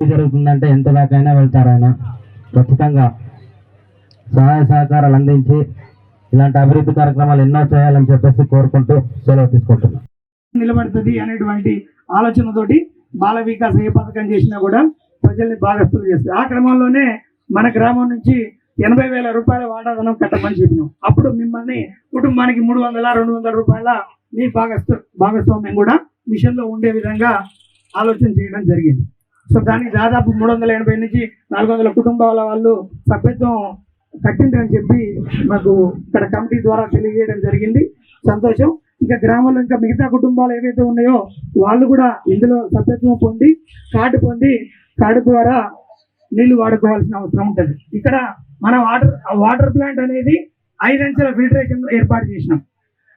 జరుగుతుందంటే ఎంత దాకైనా వెళ్తారు ఆయన ఖచ్చితంగా సహాయ సహకారాలు అందించి ఇలాంటి అభివృద్ధి కార్యక్రమాలు ఎన్నో చేయాలని చెప్పేసి కోరుకుంటూ సెలవు తీసుకుంటున్నాం. నిలబడుతుంది అనేటువంటి ఆలోచనతోటి బాల వికాస ఏ పథకం చేసినా కూడా ప్రజల్ని భాగస్తులు చేస్తారు ఆ క్రమంలోనే మన గ్రామం నుంచి ఎనభై వేల రూపాయల వాటాదనం కట్టమని చెప్పినాం. అప్పుడు మిమ్మల్ని కుటుంబానికి మూడు వందల రెండు వందల రూపాయల మీ భాగస్తు భాగస్వామ్యం కూడా మిషన్లో ఉండే విధంగా ఆలోచన చేయడం జరిగింది. సో దానికి దాదాపు మూడు వందల ఎనభై నుంచి నాలుగు వందల కుటుంబాల వాళ్ళు సభ్యత్వం కట్టిందని చెప్పి మాకు ఇక్కడ కమిటీ ద్వారా తెలియజేయడం జరిగింది. సంతోషం. ఇంకా గ్రామంలో ఇంకా మిగతా కుటుంబాలు ఏవైతే ఉన్నాయో వాళ్ళు కూడా ఇందులో సభ్యత్వం పొంది కార్డు పొంది కార్డు ద్వారా నీళ్ళు వాడుకోవాల్సిన అవసరం ఉంటుంది. ఇక్కడ మన వాటర్ వాటర్ ప్లాంట్ అనేది ఐదంచెల ఫిల్టరేషన్ ఏర్పాటు చేసినాం.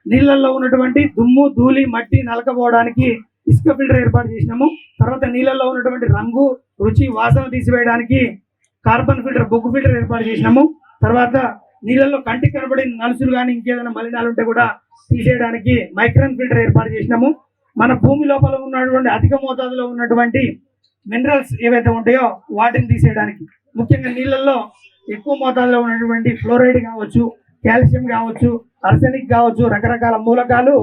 నీళ్ళల్లో ఉన్నటువంటి దుమ్ము ధూళి మట్టి నలకపోవడానికి ఇసుక ఫిల్టర్ ఏర్పాటు చేసినాము. తర్వాత నీళ్ళల్లో ఉన్నటువంటి రంగు రుచి వాసన తీసివేయడానికి కార్బన్ ఫిల్టర్ బొగ్గు ఫిల్టర్ ఏర్పాటు చేసినాము. తర్వాత నీళ్ళల్లో కంటికి కనబడిన నలుసులు కానీ ఇంకేదైనా మలినాలు ఉంటే కూడా తీసేయడానికి మైక్రాన్ ఫిల్టర్ ఏర్పాటు చేసినాము. మన భూమి లోపల ఉన్నటువంటి అధిక మోతాదులో ఉన్నటువంటి మినరల్స్ ఏవైతే ఉంటాయో వాటిని తీసేయడానికి. ముఖ్యంగా నీళ్ళల్లో ఎక్కువ మోతాదులో ఉన్నటువంటి ఫ్లోరైడ్ కావచ్చు కాల్షియం కావచ్చు అర్సెనిక్ కావచ్చు రకరకాల మూలకాలు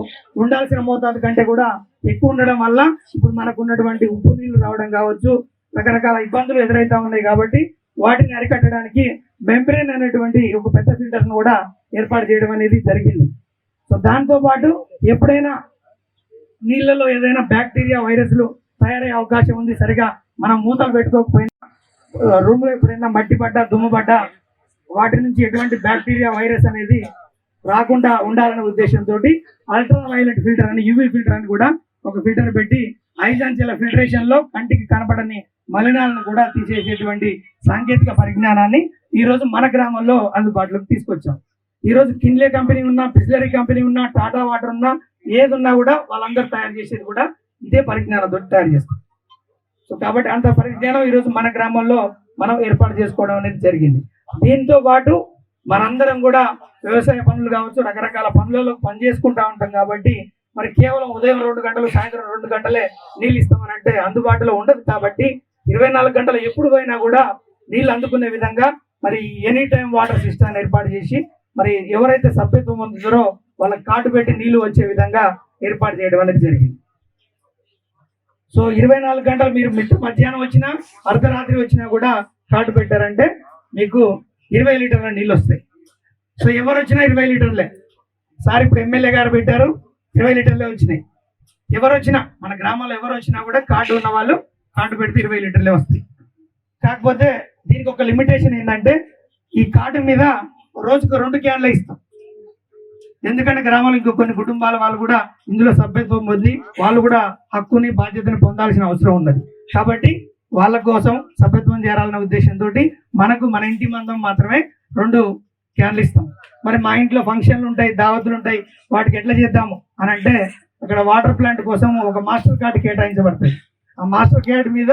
ఉండాల్సిన మోతాదు కంటే కూడా ఎక్కువ ఉండడం వల్ల ఇప్పుడు మనకు ఉన్నటువంటి ఉప్పు నీళ్ళు రావడం కావచ్చు రకరకాల ఇబ్బందులు ఎదురైతా ఉన్నాయి కాబట్టి వాటిని అరికట్టడానికి మెంబ్రేన్ అనేటువంటి ఒక పెద్ద ఫిల్టర్ను కూడా ఏర్పాటు చేయడం అనేది జరిగింది. సో దాంతో పాటు ఎప్పుడైనా నీళ్ళలో ఏదైనా బ్యాక్టీరియా వైరస్లు తయారయ్యే అవకాశం ఉంది సరిగా మనం మూతలు పెట్టుకోకపోయినా రూమ్లో ఎప్పుడైనా మట్టి పడ్డా దుమ్ము వాటి నుంచి ఎటువంటి బ్యాక్టీరియా వైరస్ అనేది రాకుండా ఉండాలనే ఉద్దేశంతో అల్ట్రా వైలెట్ ఫిల్టర్ అని యూవీ ఫిల్టర్ అని కూడా ఒక ఫిల్టర్ పెట్టి ఐదంచెల ఫిల్టరేషన్లో కంటికి కనపడని మలినాలను కూడా తీసేసేటువంటి సాంకేతిక పరిజ్ఞానాన్ని ఈ రోజు మన గ్రామంలో అందుబాటులోకి తీసుకొచ్చాం. ఈ రోజు కిన్లే కంపెనీ ఉన్నా బిస్లరీ కంపెనీ ఉన్నా టాటా వాటర్ ఉన్నా ఏది ఉన్నా కూడా వాళ్ళందరూ తయారు చేసేది కూడా ఇదే పరిజ్ఞానంతో తయారు చేస్తారు. సో కాబట్టి అంత పరిజ్ఞానం ఈ రోజు మన గ్రామంలో మనం ఏర్పాటు చేసుకోవడం అనేది జరిగింది. దీంతో పాటు మనందరం కూడా వ్యవసాయ పనులు కావచ్చు రకరకాల పనులలో పనిచేసుకుంటా ఉంటాం కాబట్టి మరి కేవలం ఉదయం రెండు గంటలు సాయంత్రం రెండు గంటలే నీళ్ళు ఇస్తామని అంటే అందుబాటులో ఉండదు. కాబట్టి ఇరవై నాలుగు గంటలు ఎప్పుడు పోయినా కూడా నీళ్ళు అందుకునే విధంగా మరి ఎనీ టైం వాటర్ సిస్టమ్ ఏర్పాటు చేసి మరి ఎవరైతే సభ్యత్వం పొందుతారో వాళ్ళకి కాటు పెట్టి నీళ్ళు వచ్చే విధంగా ఏర్పాటు చేయడం అనేది జరిగింది. సో ఇరవై నాలుగు గంటలు మీరు మిట్ట మధ్యాహ్నం వచ్చినా అర్ధరాత్రి వచ్చినా కూడా కాటు పెట్టారంటే మీకు ఇరవై లీటర్ల నీళ్ళు వస్తాయి. సో ఎవరు వచ్చినా ఇరవై లీటర్లే. సార్ ఇప్పుడు ఎమ్మెల్యే గారు పెట్టారు. ఇరవై లీటర్లే వచ్చినాయి. ఎవరు వచ్చినా మన గ్రామాల్లో ఎవరు వచ్చినా కూడా కార్డు ఉన్న వాళ్ళు కార్డు పెడితే ఇరవై లీటర్లే వస్తాయి. కాకపోతే దీనికి ఒక లిమిటేషన్ ఏంటంటే ఈ కార్డు మీద రోజుకు రెండు క్యాన్లే ఇస్తాం. ఎందుకంటే గ్రామంలో ఇంకో కొన్ని కుటుంబాల వాళ్ళు కూడా ఇందులో సభ్యత్వం పొంది వాళ్ళు కూడా హక్కుని బాధ్యతని పొందాల్సిన అవసరం ఉన్నది. కాబట్టి వాళ్ళ కోసం సభ్యత్వం చేరాలన్న ఉద్దేశంతో మనకు మన ఇంటి మందం మాత్రమే రెండు క్యాన్లు ఇస్తాం. మరి మా ఇంట్లో ఫంక్షన్లు ఉంటాయి దావతులు ఉంటాయి వాటికి ఎట్లా చేద్దాము అని అంటే అక్కడ వాటర్ ప్లాంట్ కోసం ఒక మాస్టర్ కార్డు కేటాయించబడుతుంది ఆ మాస్టర్ కార్డు మీద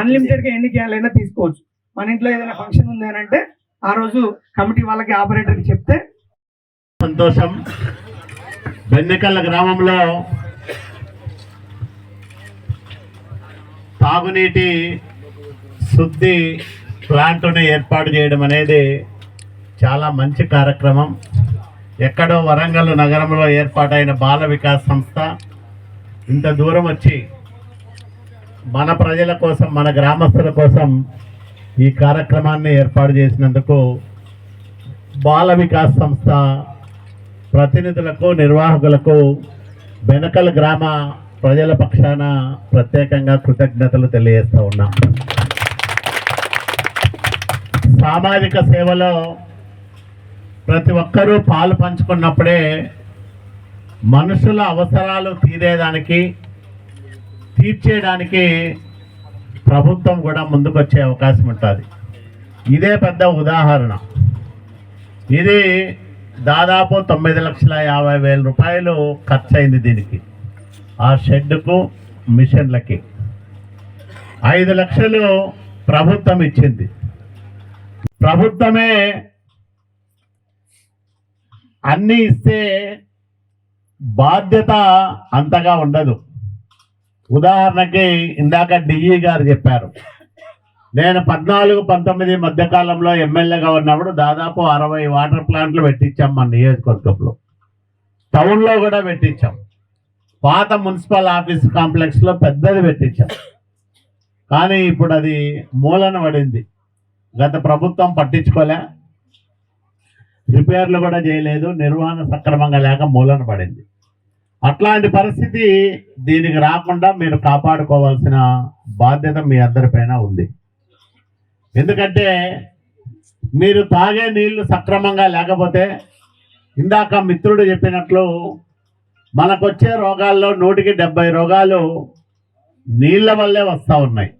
అన్లిమిటెడ్గా ఎన్ని క్యాన్లు తీసుకోవచ్చు. మన ఇంట్లో ఏదైనా ఫంక్షన్ ఉంది అని అంటే ఆ రోజు కమిటీ వాళ్ళకి ఆపరేటర్కి చెప్తే సంతోషం. బెన్నెకల్ల గ్రామంలో తాగునీటి శుద్ధి ప్లాంట్ను ఏర్పాటు చేయడం అనేది చాలా మంచి కార్యక్రమం. ఎక్కడో వరంగల్ నగరంలో ఏర్పాటైన బాల వికాస్ సంస్థ ఇంత దూరం వచ్చి మన ప్రజల కోసం మన గ్రామస్తుల కోసం ఈ కార్యక్రమాన్ని ఏర్పాటు చేసినందుకు బాల వికాస్ సంస్థ ప్రతినిధులకు నిర్వాహకులకు బెనకల్ గ్రామ ప్రజల పక్షాన ప్రత్యేకంగా కృతజ్ఞతలు తెలియజేస్తూ ఉన్నాం. సామాజిక సేవలో ప్రతి ఒక్కరూ పాలు పంచుకున్నప్పుడే మనుషుల అవసరాలు తీరేదానికి తీర్చేయడానికి ప్రభుత్వం కూడా ముందుకొచ్చే అవకాశం ఉంటుంది. ఇదే పెద్ద ఉదాహరణ. ఇది దాదాపు తొమ్మిది లక్షల యాభై వేల రూపాయలు ఖర్చు అయింది దీనికి. ఆ షెడ్కు మిషన్లకి. ఐదు లక్షలు ప్రభుత్వం ఇచ్చింది. ప్రభుత్వమే అన్నీ ఇస్తే బాధ్యత అంతగా ఉండదు. ఉదాహరణకి ఇందాక డిఈ గారు చెప్పారు. నేను పద్నాలుగు పంతొమ్మిది మధ్యకాలంలో ఎమ్మెల్యేగా ఉన్నప్పుడు దాదాపు అరవై వాటర్ ప్లాంట్లు పెట్టించాం మన నియోజకవర్గంలో. టౌన్లో కూడా పెట్టించాం. పాత మున్సిపల్ ఆఫీస్ కాంప్లెక్స్లో పెద్దది పెట్టించాం. కానీ ఇప్పుడు అది మూలన పడింది. గత ప్రభుత్వం పట్టించుకోలే. రిపేర్లు కూడా చేయలేదు నిర్వహణ సక్రమంగా లేక మూలన పడింది. అట్లాంటి పరిస్థితి దీనికి రాకుండా మీరు కాపాడుకోవాల్సిన బాధ్యత మీ అందరిపైన ఉంది. ఎందుకంటే మీరు తాగే నీళ్ళు సక్రమంగా లేకపోతే ఇందాక మిత్రుడు చెప్పినట్లు మనకొచ్చే రోగాల్లో నూటికి డెబ్బై రోగాలు నీళ్ళ వల్లే వస్తూ ఉన్నాయి.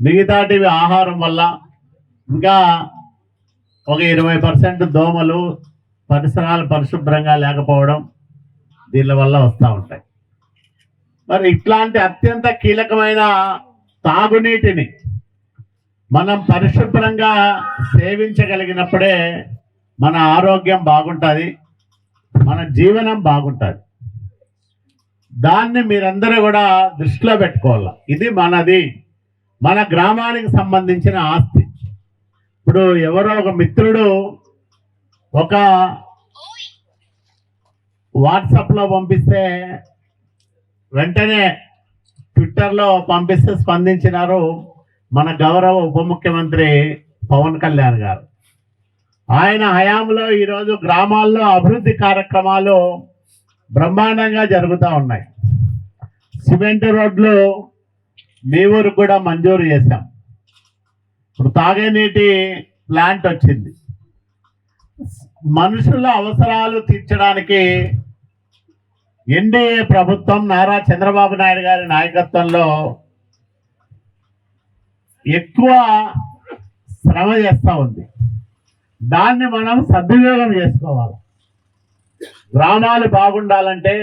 మిగతాటివి ఆహారం వల్ల ఇంకా ఒక ఇరవై పర్సెంట్ దోమలు పరిసరాలు పరిశుభ్రంగా లేకపోవడం దీని వల్ల వస్తూ ఉంటాయి. మరి ఇట్లాంటి అత్యంత కీలకమైన తాగునీటిని మనం పరిశుభ్రంగా సేవించగలిగినప్పుడే మన ఆరోగ్యం బాగుంటుంది మన జీవనం బాగుంటుంది. దాన్ని మీరందరూ కూడా దృష్టిలో పెట్టుకోవాలి? ఇది మనది మన గ్రామానికి సంబంధించిన ఆస్తి. ఇప్పుడు ఎవరో ఒక మిత్రుడు ఒక వాట్సాప్లో పంపిస్తే వెంటనే ట్విట్టర్లో పంపిస్తే స్పందించినారు మన గౌరవ ఉప ముఖ్యమంత్రి పవన్ కళ్యాణ్ గారు. ఆయన హయాంలో ఈరోజు గ్రామాల్లో అభివృద్ధి కార్యక్రమాలు బ్రహ్మాండంగా జరుగుతూ ఉన్నాయి. సిమెంట్ రోడ్లు మీ ఊరు కూడా మంజూరు చేశాం. ఇప్పుడు తాగే నీటి ప్లాంట్ వచ్చింది. మనుషుల అవసరాలు తీర్చడానికి ఎన్డీఏ ప్రభుత్వం నారా చంద్రబాబు నాయుడు గారి నాయకత్వంలో ఎక్కువ శ్రమ చేస్తూ ఉంది. దాన్ని మనం సద్వినియోగం చేసుకోవాలి. గ్రామాలు బాగుండాలంటే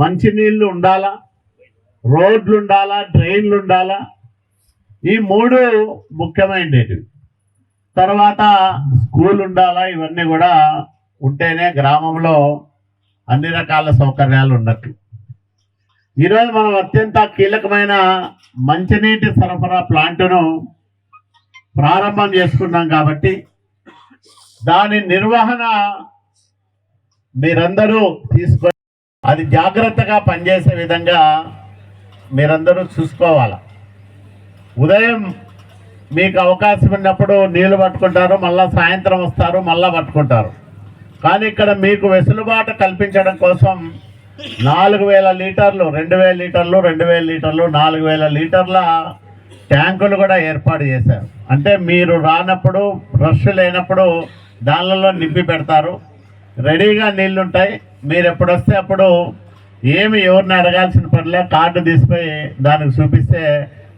మంచినీళ్ళు ఉండాలా? రోడ్లు ఉండాలా? డ్రైన్లు ఉండాలా? ఈ మూడు ముఖ్యమైనవి తర్వాత స్కూల్ ఉండాలా? ఇవన్నీ కూడా ఉంటేనే గ్రామంలో అన్ని రకాల సౌకర్యాలు ఉన్నట్టు. ఈరోజు మనం అత్యంత కీలకమైన మంచినీటి సరఫరా ప్లాంటును ప్రారంభం చేసుకున్నాం కాబట్టి దాని నిర్వహణ మీరందరూ తీసుకొని అది జాగ్రత్తగా పనిచేసే విధంగా మీరందరూ చూసుకోవాలి? ఉదయం మీకు అవకాశం ఉన్నప్పుడు నీళ్ళు పట్టుకుంటారు మళ్ళీ సాయంత్రం వస్తారు మళ్ళీ పట్టుకుంటారు. కానీ ఇక్కడ మీకు వెసులుబాటు కల్పించడం కోసం నాలుగు వేల లీటర్లు రెండు వేల లీటర్లు రెండు వేల లీటర్లు నాలుగు వేల లీటర్ల ట్యాంకులు కూడా ఏర్పాటు చేశారు. అంటే మీరు రానప్పుడు రష్ లేనప్పుడు దానిలో నింపి పెడతారు. రెడీగా నీళ్ళు ఉంటాయి మీరు ఎప్పుడొస్తే అప్పుడు ఏమి ఎవరిని అడగాల్సిన పనిలే కార్డు తీసిపోయి దానికి చూపిస్తే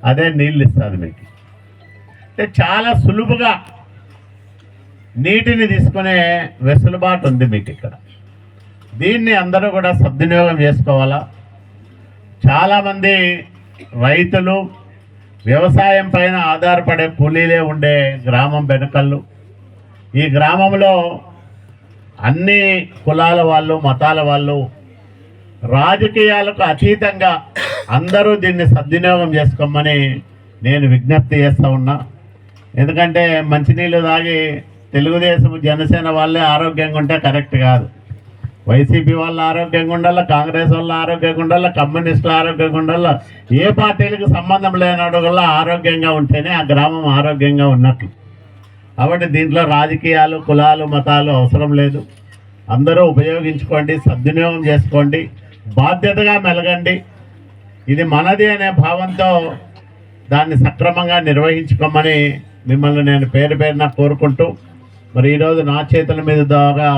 అదే నీళ్ళు ఇస్తుంది మీకు. అంటే చాలా సులువుగా నీటిని తీసుకునే వెసులుబాటు ఉంది మీకు ఇక్కడ. దీన్ని అందరూ కూడా సద్వినియోగం చేసుకోవాలా? చాలామంది రైతులు వ్యవసాయం పైన ఆధారపడే కూలీలే ఉండే గ్రామం వెనుకళ్ళు ఈ గ్రామంలో అన్ని కులాల వాళ్ళు మతాల వాళ్ళు రాజకీయాలకు అతీతంగా అందరూ దీన్ని సద్వినియోగం చేసుకోమని నేను విజ్ఞప్తి చేస్తూ ఉన్నా. ఎందుకంటే మంచినీళ్ళు తాగి తెలుగుదేశం జనసేన వాళ్ళే ఆరోగ్యంగా ఉంటే కరెక్ట్ కాదు. వైసీపీ వాళ్ళ ఆరోగ్యంగా ఉండాలి కాంగ్రెస్ వాళ్ళ ఆరోగ్యంగా ఉండాలి కమ్యూనిస్టుల ఆరోగ్యంగా ఉండాలి ఏ పార్టీలకు సంబంధం లేనడు వల్ల ఆరోగ్యంగా ఉంటేనే ఆ గ్రామం ఆరోగ్యంగా ఉన్నట్లు కాబట్టి దీంట్లో రాజకీయాలు కులాలు మతాలు అవసరం లేదు. అందరూ ఉపయోగించుకోండి సద్వినియోగం చేసుకోండి బాధ్యతగా మెలగండి. ఇది మనది అనే భావంతో దాన్ని సక్రమంగా నిర్వహించుకోమని మిమ్మల్ని నేను పేరు పేరున కోరుకుంటూ మరి ఈరోజు నా చేతుల మీద దాగా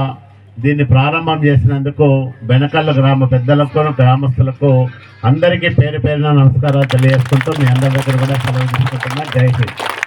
దీన్ని ప్రారంభం చేసినందుకు బెనకల్ల గ్రామ పెద్దలకు గ్రామస్తులకు అందరికీ పేరు పేరున నమస్కారాలు తెలియజేసుకుంటూ మీ అందరి దగ్గర కూడా సెలవు తీసుకుంటున్నా. జై హింద్.